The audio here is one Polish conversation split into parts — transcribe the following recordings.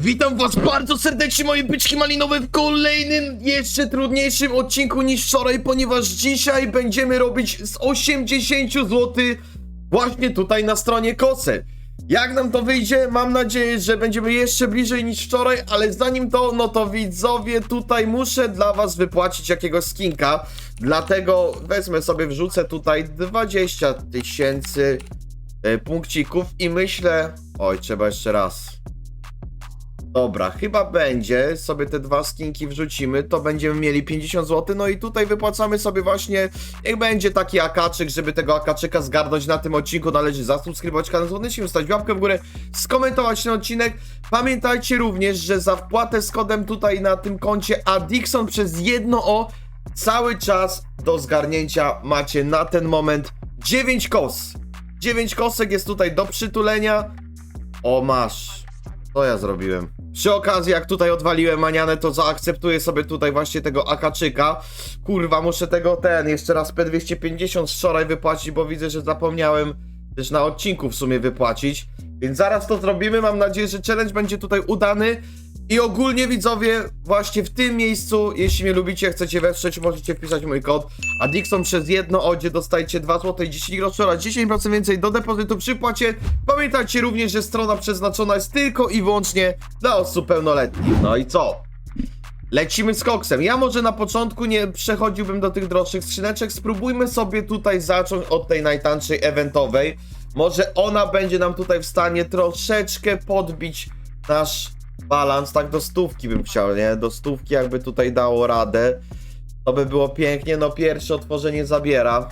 Witam was bardzo serdecznie moje byczki malinowe w kolejnym, jeszcze trudniejszym odcinku niż wczoraj, ponieważ dzisiaj będziemy robić z 80 zł właśnie tutaj na stronie kosy. Jak nam to wyjdzie? Mam nadzieję, że będziemy jeszcze bliżej niż wczoraj, ale zanim to, no to widzowie, tutaj muszę dla was wypłacić jakiegoś skinka, dlatego wezmę sobie, wrzucę tutaj 20 tysięcy e, punkcików i myślę... Oj, trzeba jeszcze raz. Dobra, chyba będzie, sobie te dwa skinki wrzucimy, to będziemy mieli 50 zł, no i tutaj wypłacamy sobie właśnie, jak będzie taki akaczyk, żeby tego akaczyka zgarnąć na tym odcinku, należy zasubskrybować kanał dzwoneczkiem, zostawić łapkę w górę, skomentować ten odcinek. Pamiętajcie również, że za wpłatę z kodem tutaj na tym koncie Adixon przez jedno o cały czas do zgarnięcia macie na ten moment 9 kos. 9 kosek jest tutaj do przytulenia. O, masz. Co ja zrobiłem? Przy okazji, jak tutaj odwaliłem manianę, to zaakceptuję sobie tutaj właśnie tego akaczyka. Kurwa, muszę tego ten, jeszcze raz P250 z wczoraj wypłacić, bo widzę, że zapomniałem też na odcinku w sumie wypłacić. Więc zaraz to zrobimy, mam nadzieję, że challenge będzie tutaj udany. I ogólnie widzowie, właśnie w tym miejscu, jeśli mnie lubicie, chcecie wesprzeć, możecie wpisać mój kod. A Dixon przez jedno odzie dostajecie 2 zł i 10 groszy oraz 10% więcej do depozytu przy płacie. Pamiętajcie również, że strona przeznaczona jest tylko i wyłącznie dla osób pełnoletnich. No i co? Lecimy z koksem. Ja może na początku nie przechodziłbym do tych droższych skrzyneczek. Spróbujmy sobie tutaj zacząć od tej najtańszej eventowej. Może ona będzie nam tutaj w stanie troszeczkę podbić nasz balans. Tak do stówki bym chciał, nie? Do stówki jakby tutaj dało radę. To by było pięknie. No pierwsze otworzenie zabiera.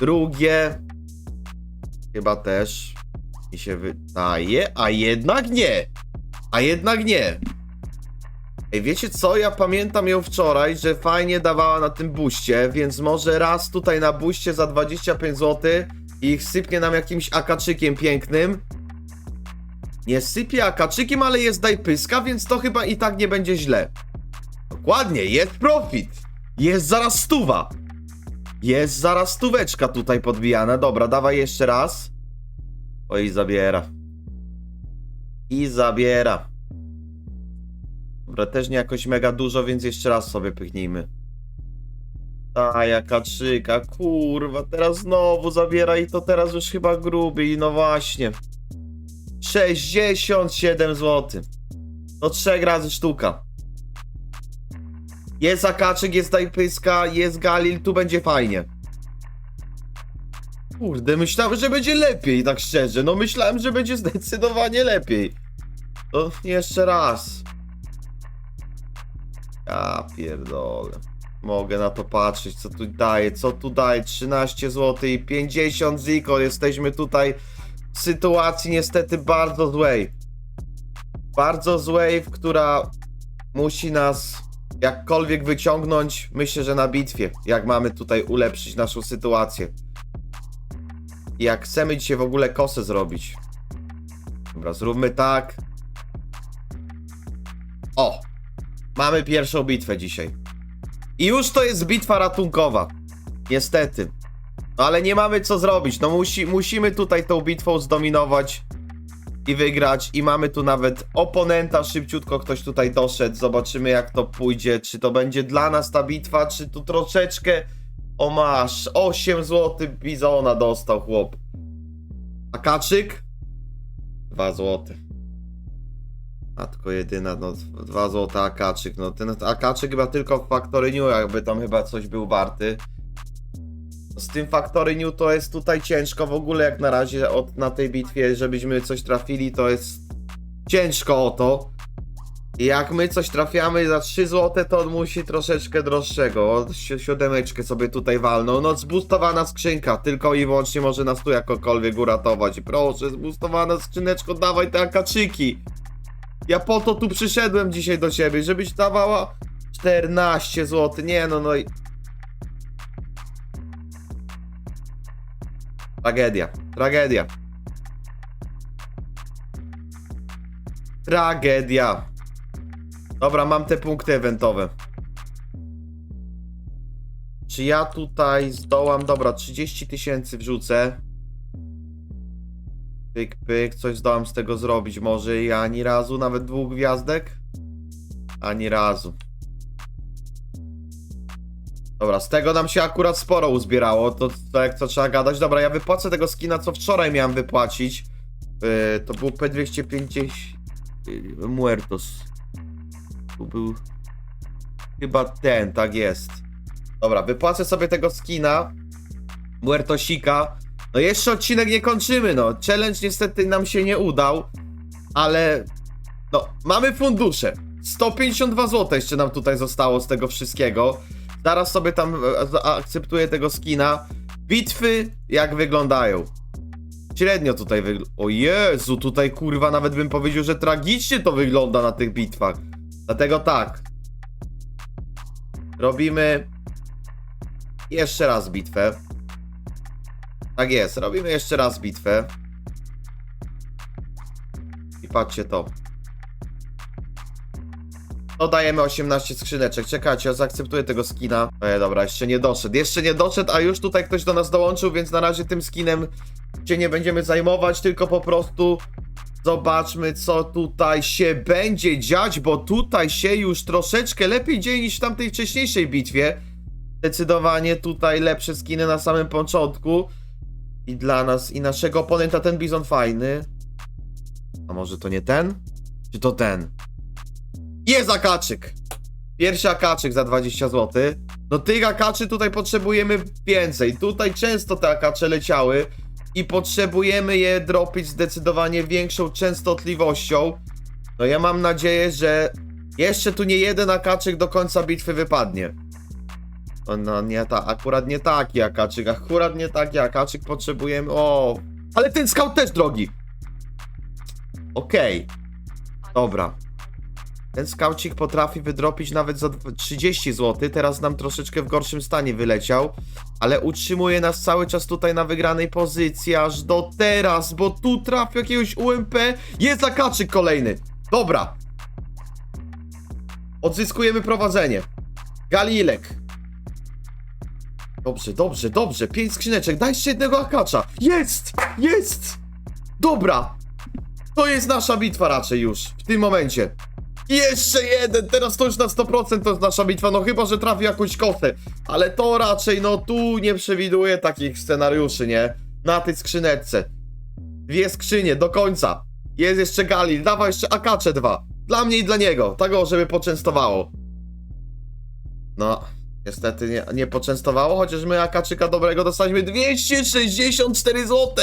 Drugie chyba też mi się wydaje, a jednak nie. A jednak nie. Ej, wiecie co? Ja pamiętam ją wczoraj, że fajnie dawała na tym buście, więc może raz tutaj na buście za 25 zł i sypnie nam jakimś akaczykiem pięknym. Nie sypie akaczykiem, ale jest daj pyska, więc to chyba i tak nie będzie źle. Dokładnie, jest profit. Jest zaraz stuwa. Jest zaraz stóweczka tutaj podbijana. Dobra, dawaj jeszcze raz. Oj, zabiera. I zabiera. Dobra, też nie jakoś mega dużo, więc jeszcze raz sobie pychnijmy. A, jaka czyka, kurwa, teraz znowu zabiera i to teraz już chyba grubiej, no właśnie. 67 zł. No trzech razy sztuka. Jest akaczyk, jest tajpyska, jest galil, tu będzie fajnie. Kurde, myślałem, że będzie lepiej, tak szczerze. No myślałem, że będzie zdecydowanie lepiej. To jeszcze raz. Ja pierdolę. Mogę na to patrzeć, co tu daje, co tu daje. 13 zł i 50 ziko. Jesteśmy tutaj sytuacji niestety bardzo złej. Bardzo złej, która musi nas jakkolwiek wyciągnąć, myślę, że na bitwie. Jak mamy tutaj ulepszyć naszą sytuację. Jak chcemy dzisiaj w ogóle kosę zrobić. Dobra, zróbmy tak. O! Mamy pierwszą bitwę dzisiaj. I już to jest bitwa ratunkowa. Niestety. No ale nie mamy co zrobić. No musi, musimy tutaj tą bitwą zdominować i wygrać. I mamy tu nawet oponenta. Szybciutko ktoś tutaj doszedł. Zobaczymy jak to pójdzie. Czy to będzie dla nas ta bitwa, czy tu troszeczkę... O masz, 8 zł bizona dostał chłop. A kaczyk? 2 zł. Matko jedyna, no 2 zł akaczyk. No ten akaczyk chyba tylko w Factory New, jakby tam chyba coś był warty. Z tym Factory New to jest tutaj ciężko w ogóle jak na razie od, na tej bitwie, żebyśmy coś trafili, to jest ciężko o to. Jak my coś trafiamy za 3 zł, to on musi troszeczkę droższego. O, si- siódemeczkę sobie tutaj walną. No, zbustowana skrzynka, tylko i wyłącznie może nas tu jakokolwiek uratować. Proszę, zbustowana skrzyneczko, dawaj te akaczyki. Ja po to tu przyszedłem dzisiaj do ciebie, żebyś dawała 14 zł. Nie no, no i... Tragedia, tragedia. Tragedia. Dobra, mam te punkty eventowe. Czy ja tutaj zdołam? Dobra, 30 tysięcy wrzucę. Pyk, pyk, coś zdołam z tego zrobić może i ani razu, nawet dwóch gwiazdek? Ani razu. Dobra, z tego nam się akurat sporo uzbierało, to, to jak to trzeba gadać. Dobra, ja wypłacę tego skina, co wczoraj miałem wypłacić. Yy, to był P250 yy, Muertos. Tu był chyba ten, tak jest. Dobra, wypłacę sobie tego skina Muertosika. No jeszcze odcinek nie kończymy, no. Challenge niestety nam się nie udał, ale no, mamy fundusze. 152 zł jeszcze nam tutaj zostało z tego wszystkiego. Zaraz sobie tam e, zaakceptuję tego skina. Bitwy jak wyglądają? Średnio tutaj wygląda. O Jezu, tutaj kurwa nawet bym powiedział, że tragicznie to wygląda na tych bitwach. Dlatego tak. Robimy jeszcze raz bitwę. Tak jest, robimy jeszcze raz bitwę. I patrzcie to. Dodajemy 18 skrzyneczek. Czekajcie, ja zaakceptuję tego skina. E, dobra, jeszcze nie doszedł. Jeszcze nie doszedł, a już tutaj ktoś do nas dołączył, więc na razie tym skinem się nie będziemy zajmować, tylko po prostu zobaczmy, co tutaj się będzie dziać, bo tutaj się już troszeczkę lepiej dzieje niż w tamtej wcześniejszej bitwie. Zdecydowanie tutaj lepsze skiny na samym początku. I dla nas, i naszego oponenta ten bizon fajny. A może to nie ten? Czy to ten? Jest akaczyk! Pierwszy akaczyk za 20 zł. No tych akaczy tutaj potrzebujemy więcej. Tutaj często te akacze leciały i potrzebujemy je dropić zdecydowanie większą częstotliwością. No ja mam nadzieję, że jeszcze tu nie jeden akaczyk do końca bitwy wypadnie. O, no nie ta, akurat nie taki akaczyk, akurat nie taki akaczyk potrzebujemy. O, ale ten scout też drogi. Okej. Dobra. Ten skaucik potrafi wydropić nawet za dw- 30 zł. Teraz nam troszeczkę w gorszym stanie wyleciał. Ale utrzymuje nas cały czas tutaj na wygranej pozycji aż do teraz, bo tu trafił jakiegoś UMP. Jest zakaczyk kolejny. Dobra. Odzyskujemy prowadzenie. Galilek. Dobrze, dobrze, dobrze. Pięć skrzyneczek. Daj jeszcze jednego akacza. Jest! Jest! Dobra. To jest nasza bitwa raczej już. W tym momencie. Jeszcze jeden, teraz to już na 100% to jest nasza bitwa, no chyba, że trafi jakąś kosę. Ale to raczej, no tu nie przewiduję takich scenariuszy, nie? Na tej skrzyneczce. Dwie skrzynie, do końca. Jest jeszcze Galil, dawaj jeszcze Akacze dwa. Dla mnie i dla niego, tak o, żeby poczęstowało. No, niestety nie, nie poczęstowało, chociaż my Akaczyka dobrego dostaliśmy 264 zł.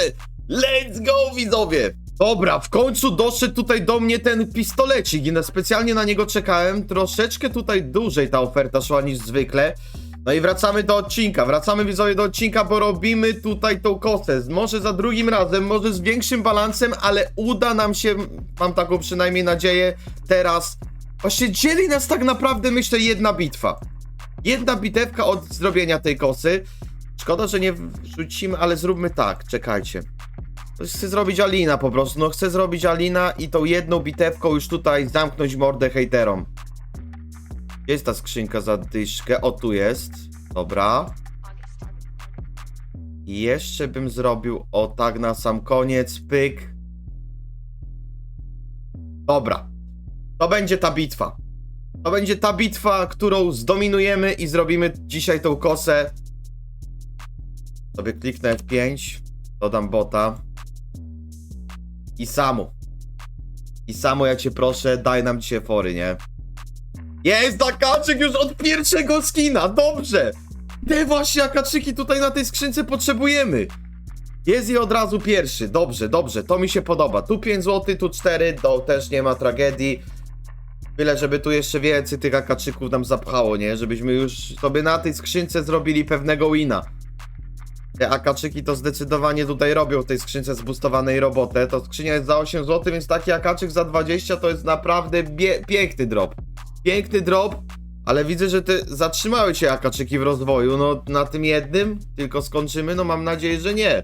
Let's go, widzowie! Dobra, w końcu doszedł tutaj do mnie ten pistolecik i specjalnie na niego czekałem. Troszeczkę tutaj dłużej ta oferta szła niż zwykle. No i wracamy do odcinka, wracamy widzowie do odcinka, bo robimy tutaj tą kosę. Może za drugim razem, może z większym balansem, ale uda nam się, mam taką przynajmniej nadzieję, teraz. Właśnie dzieli nas tak naprawdę, myślę, jedna bitwa. Jedna bitewka od zrobienia tej kosy. Szkoda, że nie wrzucimy, ale zróbmy tak, czekajcie. Chcę zrobić Alina po prostu, no chcę zrobić Alina i tą jedną bitewką już tutaj zamknąć mordę hejterom. Gdzie jest ta skrzynka za dyszkę? O, tu jest. Dobra. I jeszcze bym zrobił o tak na sam koniec, pyk. Dobra. To będzie ta bitwa. To będzie ta bitwa, którą zdominujemy i zrobimy dzisiaj tą kosę. Sobie kliknę F5, dodam bota. I samo. I samo ja cię proszę, daj nam dzisiaj fory, nie? Jest akaczyk już od pierwszego skina, dobrze! Te właśnie akaczyki tutaj na tej skrzynce potrzebujemy. Jest i od razu pierwszy, dobrze, dobrze, to mi się podoba. Tu 5 zł, tu 4, to też nie ma tragedii. Byle, żeby tu jeszcze więcej tych akaczyków nam zapchało, nie? Żebyśmy już sobie na tej skrzynce zrobili pewnego wina. Te akaczyki to zdecydowanie tutaj robią w tej skrzynce zbustowanej robotę. To skrzynia jest za 8 zł, więc taki akaczyk za 20 to jest naprawdę piękny drop. Piękny drop, ale widzę, że te zatrzymały się akaczyki w rozwoju. No na tym jednym tylko skończymy, no mam nadzieję, że nie.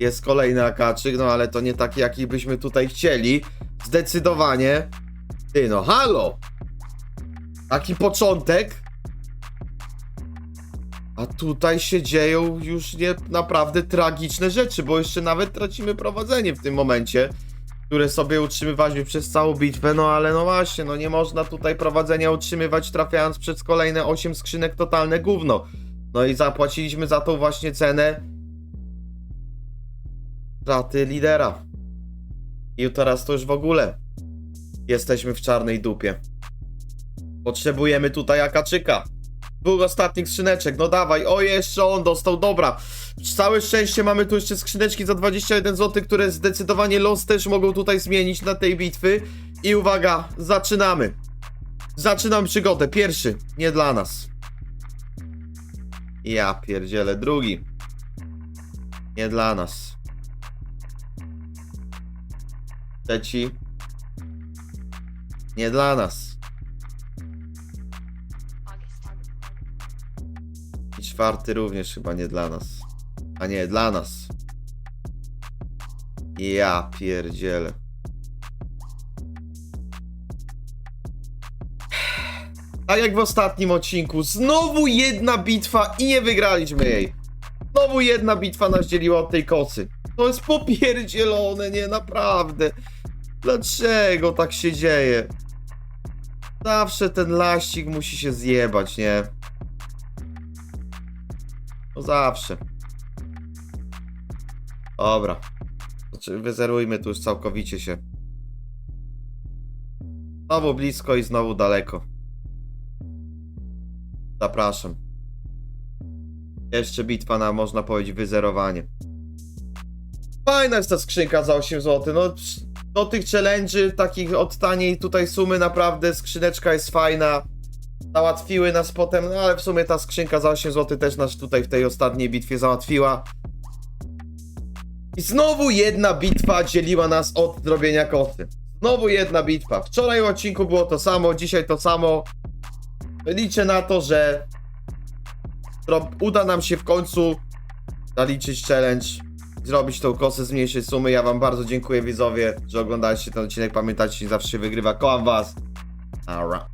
Jest kolejny akaczyk, no ale to nie taki, jaki byśmy tutaj chcieli. Zdecydowanie. Ty no, halo! Taki początek. A tutaj się dzieją już nie naprawdę tragiczne rzeczy, bo jeszcze nawet tracimy prowadzenie w tym momencie, które sobie utrzymywaliśmy przez całą bitwę, no ale no właśnie, no nie można tutaj prowadzenia utrzymywać trafiając przez kolejne 8 skrzynek totalne gówno. No i zapłaciliśmy za tą właśnie cenę straty lidera. I teraz to już w ogóle jesteśmy w czarnej dupie. Potrzebujemy tutaj Akaczyka. Dwóch ostatnich skrzyneczek, no dawaj, o jeszcze on dostał, dobra. Całe szczęście mamy tu jeszcze skrzyneczki za 21 zł, które zdecydowanie los też mogą tutaj zmienić na tej bitwy. I uwaga, zaczynamy. Zaczynam przygodę, pierwszy, nie dla nas. Ja pierdzielę, drugi. Nie dla nas. Trzeci. Nie dla nas. Czwarty również chyba nie dla nas. A nie, dla nas. Ja pierdzielę. Tak jak w ostatnim odcinku, znowu jedna bitwa i nie wygraliśmy jej. Znowu jedna bitwa nas dzieliła od tej kocy. To jest popierdzielone, nie, naprawdę. Dlaczego tak się dzieje? Zawsze ten laścik musi się zjebać, nie? No zawsze. Dobra. Znaczy, wyzerujmy tu już całkowicie się. Znowu blisko i znowu daleko. Zapraszam. Jeszcze bitwa na, można powiedzieć, wyzerowanie. Fajna jest ta skrzynka za 8 zł. No, do tych challenge'y, takich od taniej tutaj sumy, naprawdę skrzyneczka jest fajna. Załatwiły nas potem, no ale w sumie ta skrzynka za 8 zł też nas tutaj w tej ostatniej bitwie załatwiła. I znowu jedna bitwa dzieliła nas od zrobienia koty. Znowu jedna bitwa. Wczoraj w odcinku było to samo, dzisiaj to samo. Liczę na to, że uda nam się w końcu zaliczyć challenge, zrobić tą kosę z mniejszej sumy. Ja wam bardzo dziękuję widzowie, że oglądaliście ten odcinek. Pamiętajcie, zawsze wygrywa. Kocham was. Alright.